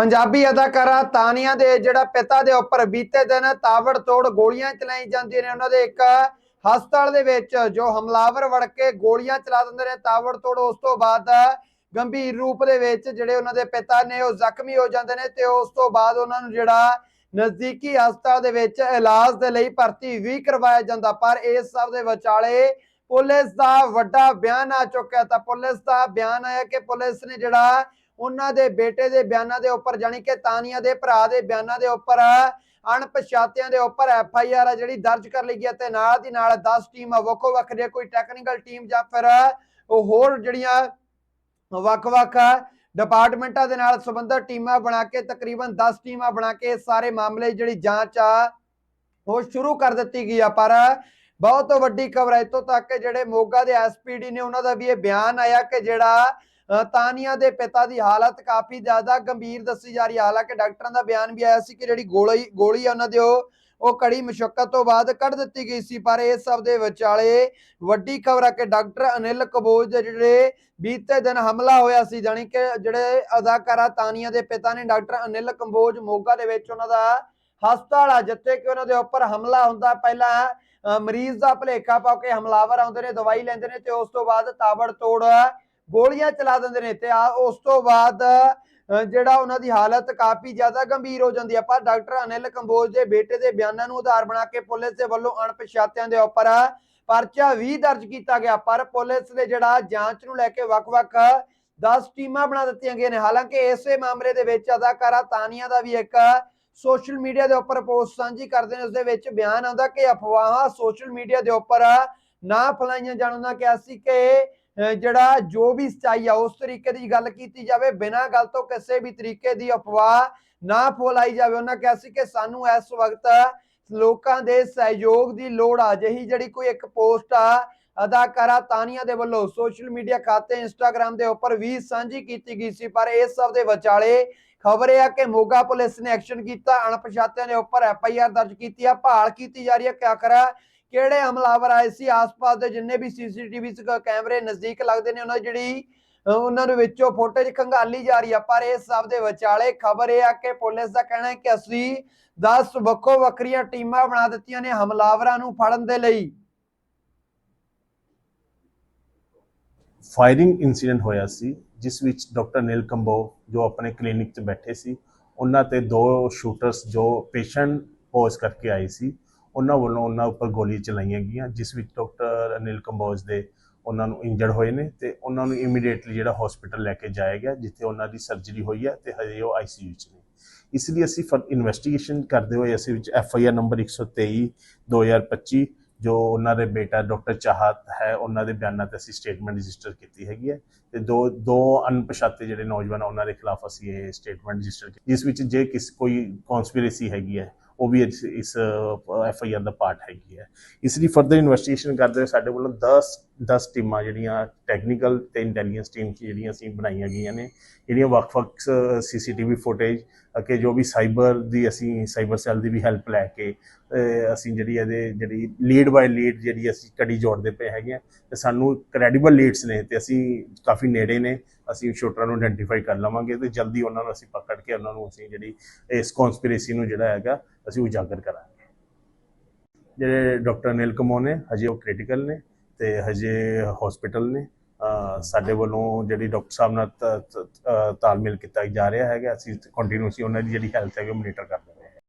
ਪੰਜਾਬੀ ਅਦਾਕਾਰਾ ਤਾਨੀਆਂ ਦੇ ਜਿਹੜਾ ਪਿਤਾ ਦੇ ਉੱਪਰ ਬੀਤੇ ਦਿਨ ਤਾਵੜ ਤੋੜ ਗੋਲੀਆਂ ਚਲਾਈ ਜਾਂਦੀਆਂ ਨੇ, ਉਹਨਾਂ ਦੇ ਇੱਕ ਹਸਪਤਾਲ ਦੇ ਵਿੱਚ ਜੋ ਹਮਲਾਵਰ ਵੜ ਕੇ ਗੋਲੀਆਂ ਚਲਾ ਦਿੰਦੇ ਨੇ ਤਾਵੜ ਤੋੜ ਉਸ ਤੋਂ ਬਾਅਦ ਗੰਭੀਰ ਰੂਪ ਦੇ ਵਿੱਚ ਜਿਹੜੇ ਉਹਨਾਂ ਦੇ ਪਿਤਾ ਨੇ, ਉਹ ਜ਼ਖਮੀ ਹੋ ਜਾਂਦੇ ਨੇ ਤੇ ਉਸ ਤੋਂ ਬਾਅਦ ਉਹਨਾਂ ਨੂੰ ਜਿਹੜਾ ਨਜ਼ਦੀਕੀ ਹਸਪਤਾਲ ਦੇ ਵਿੱਚ ਇਲਾਜ ਦੇ ਲਈ ਭਰਤੀ ਵੀ ਕਰਵਾਇਆ ਜਾਂਦਾ। ਪਰ ਇਸ ਸਭ ਦੇ ਵਿਚਾਲੇ ਪੁਲਿਸ ਦਾ ਵੱਡਾ ਬਿਆਨ ਆ ਚੁੱਕਿਆ ਤਾਂ ਪੁਲਿਸ ਦਾ ਬਿਆਨ ਆਇਆ ਕਿ ਪੁਲਿਸ ਨੇ ਜਿਹੜਾ ਉਹਨਾਂ ਦੇ ਬੇਟੇ ਦੇ ਬਿਆਨਾਂ ਦੇ ਉੱਪਰ ਜਾਨੀ ਕਿ ਤਾਨੀਆ ਦੇ ਭਰਾ ਦੇ ਬਿਆਨਾਂ ਦੇ ਉੱਪਰ ਅਣਪਛਾਤਿਆਂ ਦੇ ਉੱਪਰ ਐਫ ਆਈ ਆਰ ਆ ਜਿਹੜੀ ਦਰਜ ਕਰ ਲਈ ਗਈ ਤੇ ਨਾਲ ਦੀ ਨਾਲ 10 ਟੀਮਾਂ ਵੱਖੋ ਵੱਖਰੀਆਂ ਕੋਈ ਟੈਕਨੀਕਲ ਟੀਮ ਜਾਂ ਫਿਰ ਹੋਰ ਜਿਹੜੀਆਂ ਵੱਖ-ਵੱਖ ਡਿਪਾਰਟਮੈਂਟਾਂ ਦੇ ਨਾਲ ਸੰਬੰਧਿਤ ਟੀਮਾਂ ਬਣਾ ਕੇ ਤਕਰੀਬਨ 10 ਟੀਮਾਂ ਬਣਾ ਕੇ ਸਾਰੇ ਮਾਮਲੇ ਜਿਹੜੀ ਜਾਂਚ ਆ, ਉਹ ਸ਼ੁਰੂ ਕਰ ਦਿੱਤੀ ਗਈ ਆ, ਪਰ ਬਹੁਤ ਵੱਡੀ ਖਬਰ ਹੈ ਇੱਥੋਂ ਤੱਕ ਜਿਹੜੇ ਮੋਗਾ ਦੇ ਐਸਪੀਡੀ ਨੇ ਉਹਨਾਂ ਦਾ ਵੀ ਇਹ ਬਿਆਨ ਆਇਆ ਕਿ ਜਿਹੜਾ ਤਾਨੀਆ ਦੇ ਪਿਤਾ ਦੀ ਹਾਲਤ ਕਾਫੀ ਜ਼ਿਆਦਾ ਗੰਭੀਰ ਦੱਸੀ ਜਾ ਰਹੀ ਹੈ। ਹਾਲਾਂਕਿ ਡਾਕਟਰਾਂ ਦਾ ਬਿਆਨ ਵੀ ਆਇਆ ਸੀ ਕਿ ਜਿਹੜੀ ਗੋਲੀ ਗੋਲੀ ਆ ਉਹਨਾਂ ਦੇ ਉਹ ਉਹ ਕੜੀ ਮੁਸ਼ਕਲ ਤੋਂ ਬਾਅਦ ਕੱਢ ਦਿੱਤੀ ਗਈ ਸੀ। ਪਰ ਇਸ ਸਭ ਦੇ ਵਿਚਾਲੇ ਵੱਡੀ ਖਬਰ ਹੈ ਕਿ ਡਾਕਟਰ ਅਨਿਲ ਕਬੋਜ ਦੇ ਜਿਹੜੇ ਬੀਤੇ ਦਿਨ ਹਮਲਾ ਹੋਇਆ ਸੀ, ਜਾਣੀ ਕਿ ਜਿਹੜੇ ਅਦਾਕਾਰਾ ਤਾਨੀਆ ਦੇ ਪਿਤਾ ਨੇ ਡਾਕਟਰ ਅਨਿਲ ਕੰਬੋਜ ਮੋਗਾ ਦੇ ਵਿੱਚ ਉਹਨਾਂ ਦਾ ਹਸਪਤਾਲ ਆ, ਜਿੱਥੇ ਕਿ ਉਹਨਾਂ ਦੇ ਉੱਪਰ ਹਮਲਾ ਹੁੰਦਾ ਪਹਿਲਾਂ ਮਰੀਜ਼ ਦਾ ਭਲੇਖਾ ਪਾ ਕੇ ਹਮਲਾਵਰ ਆਉਂਦੇ ਨੇ, ਦਵਾਈ ਲੈਂਦੇ ਨੇ ਤੇ ਉਸ ਤੋਂ ਬਾਅਦ ਤਾਬੜਤੋੜ ਗੋਲੀਆਂ ਚਲਾ ਦਿੰਦੇ ਨੇ ਤੇ ਆ ਉਸ ਤੋਂ ਬਾਅਦ ਜਿਹੜਾ ਉਹਨਾਂ ਦੀ ਹਾਲਤ ਕਾਫੀ ਜ਼ਿਆਦਾ ਗੰਭੀਰ ਹੋ ਜਾਂਦੀ ਹੈ ਪਰ ਡਾਕਟਰ ਅਨਿਲ ਕੰਬੋਜ ਦੇ ਬੇਟੇ ਦੇ ਬਿਆਨਾਂ ਨੂੰ ਆਧਾਰ ਬਣਾ ਕੇ ਪੁਲਿਸ ਦੇ ਵੱਲੋਂ ਅਣਪਛਾਤਿਆਂ ਦੇ ਉੱਪਰ ਪਰਚਾ ਵੀ ਦਰਜ ਕੀਤਾ ਗਿਆ। ਪਰ ਪੁਲਿਸ ਨੇ ਜਿਹੜਾ ਜਾਂਚ ਨੂੰ ਲੈ ਕੇ ਵੱਖ-ਵੱਖ 10 ਟੀਮਾਂ ਬਣਾ ਦਿੱਤੀਆਂ ਗਈਆਂ ਨੇ। ਹਾਲਾਂਕਿ ਇਸੇ ਮਾਮਲੇ ਦੇ ਵਿੱਚ ਅਦਾਕਾਰਾ ਤਾਨੀਆ ਦਾ ਵੀ ਇੱਕ ਸੋਸ਼ਲ ਮੀਡੀਆ ਦੇ ਉੱਪਰ ਪੋਸਟ ਸਾਂਝੀ ਕਰਦੇ ਨੇ। ਉਸ ਦੇ ਵਿੱਚ ਬਿਆਨ ਆਉਂਦਾ ਕਿ ਅਫਵਾਹਾਂ ਸੋਸ਼ਲ ਮੀਡੀਆ ਦੇ ਉੱਪਰ ਨਾ ਫੈਲਾਈਆਂ ਜਾਣ। ਉਹਨਾਂ ਕਿਹਾ ਸੀ ਕਿ ਜਿਹੜਾ ਜੋ ਵੀ ਸਚਾਈ ਆ, ਉਸ ਤਰੀਕੇ ਦੀ ਗੱਲ ਕੀਤੀ ਜਾਵੇ, ਬਿਨਾਂ ਗੱਲ ਤੋਂ ਕਿਸੇ ਵੀ ਤਰੀਕੇ ਦੀ ਅਫਵਾਹ ਨਾ ਫੈਲਾਈ ਜਾਵੇ। ਉਹਨਾਂ ਕਿਹਾ ਸੀ ਕਿ ਸਾਨੂੰ ਇਸ ਵਕਤ ਲੋਕਾਂ ਦੇ ਸਹਿਯੋਗ ਦੀ ਲੋੜ ਆ। ਜਿਹੀ ਜਿਹੜੀ ਕੋਈ ਇੱਕ ਪੋਸਟ ਆ, ਅਦਾਕਾਰਾ ਤਾਨੀਆ ਦੇ ਵੱਲੋਂ ਸੋਸ਼ਲ ਮੀਡੀਆ ਖਾਤੇ ਇੰਸਟਾਗ੍ਰam ਦੇ ਉੱਪਰ ਵੀ ਸਾਂਝੀ ਕੀਤੀ ਗਈ ਸੀ, ਪਰ ਇਸ ਸਭ ਦੇ ਵਿਚਾਲੇ ਖਬਰ ਇਹ ਆ ਕਿ ਮੋਗਾ ਪੁਲਿਸ ਨੇ ਐਕਸ਼ਨ ਕੀਤਾ, ਅਣਪਛਾਤਿਆਂ ਦੇ ਉੱਪਰ ਐਫ ਆਈ ਆਰ ਦਰਜ ਕੀਤੀ ਆ, ਭਾਲ ਕੀਤੀ ਜਾ ਰਹੀ ਹੈ ਕਿ ਆਖਰ ਕਿਹੜੇ ਹਮਲਾਵਰ ਆਏ ਸੀ? ਆਸ-ਪਾਸ ਦੇ ਜਿੰਨੇ ਵੀ ਸੀਸੀਟੀਵੀ ਕੈਮਰੇ ਨਜ਼ਦੀਕ ਲੱਗਦੇ ਨੇ, ਉਹਨਾਂ ਦੀ ਜਿਹੜੀ ਉਹਨਾਂ ਦੇ ਵਿੱਚੋਂ ਫੁਟੇਜ ਖੰਗਾਲੀ ਜਾ ਰਹੀ ਆ। ਪਰ ਇਸ ਸਭ ਦੇ ਵਿਚਾਲੇ ਖਬਰ ਇਹ ਆ ਕਿ ਪੁਲਿਸ ਦਾ ਕਹਿਣਾ ਹੈ ਕਿ ਅਸੀਂ 10 ਵੱਖੋ ਵੱਖਰੀਆਂ ਟੀਮਾਂ ਬਣਾ ਦਿੱਤੀਆਂ ਨੇ ਹਮਲਾਵਰਾਂ ਨੂੰ ਫੜਨ ਦੇ ਲਈ। ਫਾਇਰਿੰਗ ਇਨਸੀਡੈਂਟ ਹੋਇਆ ਸੀ, ਜਿਸ ਵਿੱਚ ਡਾਕਟਰ ਨੀਲ ਕੰਬੋ, ਜੋ ਆਪਣੇ ਕਲੀਨਿਕ 'ਚ ਬੈਠੇ ਸੀ, ਉਹਨਾਂ ਤੇ ਦੋ ਸ਼ੂਟਰਸ ਜੋ ਪੇਸ਼ੈਂਟ ਪੋਜ਼ ਕਰਕੇ ਆਏ ਸੀ ਉਹਨਾਂ ਵੱਲੋਂ ਉਹਨਾਂ ਉੱਪਰ ਗੋਲੀ ਚਲਾਈਆਂ ਗਈਆਂ ਜਿਸ ਵਿੱਚ ਡਾਕਟਰ ਅਨਿਲ ਕੰਬੋਜ ਦੇ ਉਹਨਾਂ ਨੂੰ ਇੰਜਰਡ ਹੋਏ ਨੇ ਤੇ ਉਹਨਾਂ ਨੂੰ ਇਮੀਡੀਏਟਲੀ ਜਿਹੜਾ ਹਸਪੀਟਲ ਲੈ ਕੇ ਜਾਇਆ ਗਿਆ ਜਿੱਥੇ ਉਹਨਾਂ ਦੀ ਸਰਜਰੀ ਹੋਈ ਹੈ ਤੇ ਹਜੇ ਉਹ ਆਈਸੀਯੂ 'ਚ ਨੇ। ਇਸ ਲਈ ਅਸੀਂ ਫਰ ਇਨਵੈਸਟੀਗੇਸ਼ਨ ਕਰਦੇ ਹੋਏ ਅਸੀਂ ਵਿੱਚ ਐਫ ਆਈ ਆਰ ਨੰਬਰ 123 2025 ਜੋ ਉਹਨਾਂ ਦੇ ਬੇਟਾ ਡਾਕਟਰ ਚਾਹਤ ਹੈ ਉਹਨਾਂ ਦੇ ਬਿਆਨਾਂ ਤੇ ਅਸੀਂ ਸਟੇਟਮੈਂਟ ਰਜਿਸਟਰ ਕੀਤੀ ਹੈਗੀ ਹੈ ਤੇ ਦੋ ਦੋ ਅਣਪਛਾਤੇ ਜਿਹੜੇ ਨੌਜਵਾਨ ਆ, ਉਹਨਾਂ ਦੇ ਖਿਲਾਫ ਅਸੀਂ ਇਹ ਸਟੇਟਮੈਂਟ ਰਜਿਸਟਰ ਕੀਤੀ ਜਿਸ ਵਿੱਚ ਜੇ ਕਿਸ ਕੋਈ ਕਨਸਪੀਰੇਸੀ ਹੈਗੀ ਹੈ ਉਹ ਵੀ ਇਸ ਐਫ ਆਈ ਆਰ ਦਾ ਪਾਰਟ ਹੈਗੀ ਹੈ। ਇਸ ਲਈ ਫਰਦਰ ਇਨਵੈਸਟੀਗੇਸ਼ਨ ਕਰਦੇ ਹੋਏ ਸਾਡੇ ਵੱਲੋਂ 10 10 ਟੀਮਾਂ ਜਿਹੜੀਆਂ ਟੈਕਨੀਕਲ ਤੇ ਇੰਟੈਲੀਜੈਂਸ ਟੀਮ ਜਿਹੜੀਆਂ ਅਸੀਂ ਬਣਾਈਆਂ ਗਈਆਂ ਨੇ, ਜਿਹੜੀਆਂ ਵੱਖ-ਵੱਖ ਸੀਸੀਟੀਵੀ ਫੁਟੇਜ ਕਿ ਜੋ ਵੀ ਸਾਈਬਰ ਦੀ ਅਸੀਂ ਸਾਈਬਰ ਸੈੱਲ ਦੀ ਵੀ ਹੈਲਪ ਲੈ ਕੇ ਅਸੀਂ ਜਿਹੜੀ ਇਹਦੇ, ਜਿਹੜੀ ਲੀਡ ਬਾਈ ਲੀਡ ਜਿਹੜੀ ਅਸੀਂ ਕੜੀ ਜੋੜਦੇ ਪਏ ਹੈਗੇ ਆ, ਤੇ ਸਾਨੂੰ ਕ੍ਰੈਡੀਬਲ ਲੀਡਸ ਨੇ, ਤੇ ਅਸੀਂ ਕਾਫੀ ਨੇੜੇ ਨੇ, ਅਸੀਂ ਸ਼ੂਟਰਾਂ ਨੂੰ ਆਇਡੈਂਟੀਫਾਈ ਕਰ ਲਵਾਂਗੇ, ਤੇ ਜਲਦੀ ਉਹਨਾਂ ਨੂੰ ਅਸੀਂ ਪਕੜ ਕੇ ਉਹਨਾਂ ਨੂੰ ਅਸੀਂ ਜਿਹੜੀ ਇਸ ਕਨਸਪੀਰੇਸੀ ਨੂੰ ਜਿਹੜਾ ਹੈਗਾ, ਅਸੀਂ ਉਜਾਗਰ ਕਰਾਂਗੇ। ਜਿਹੜੇ ਡਾਕਟਰ ਅਨਿਲ ਕਮੋ ਨੇ, ਹਜੇ ਉਹ ਕ੍ਰਿਟੀਕਲ ਨੇ ਤੇ ਹਜੇ ਹਸਪੀਟਲ ਨੇ। ਸਾਡੇ ਵੱਲੋਂ ਜਿਹੜੀ ਡਾਕਟਰ ਸਾਹਿਬ ਨਾਲ ਤਾਲਮੇਲ ਕੀਤਾ ਜਾ ਰਿਹਾ ਹੈਗਾ। ਅਸੀਂ ਕੰਟੀਨਿਊਸਲੀ ਉਹਨਾਂ ਦੀ ਜਿਹੜੀ ਹੈਲਥ ਹੈਗੀ, ਉਹ ਮੋਨੀਟਰ ਕਰਦੇ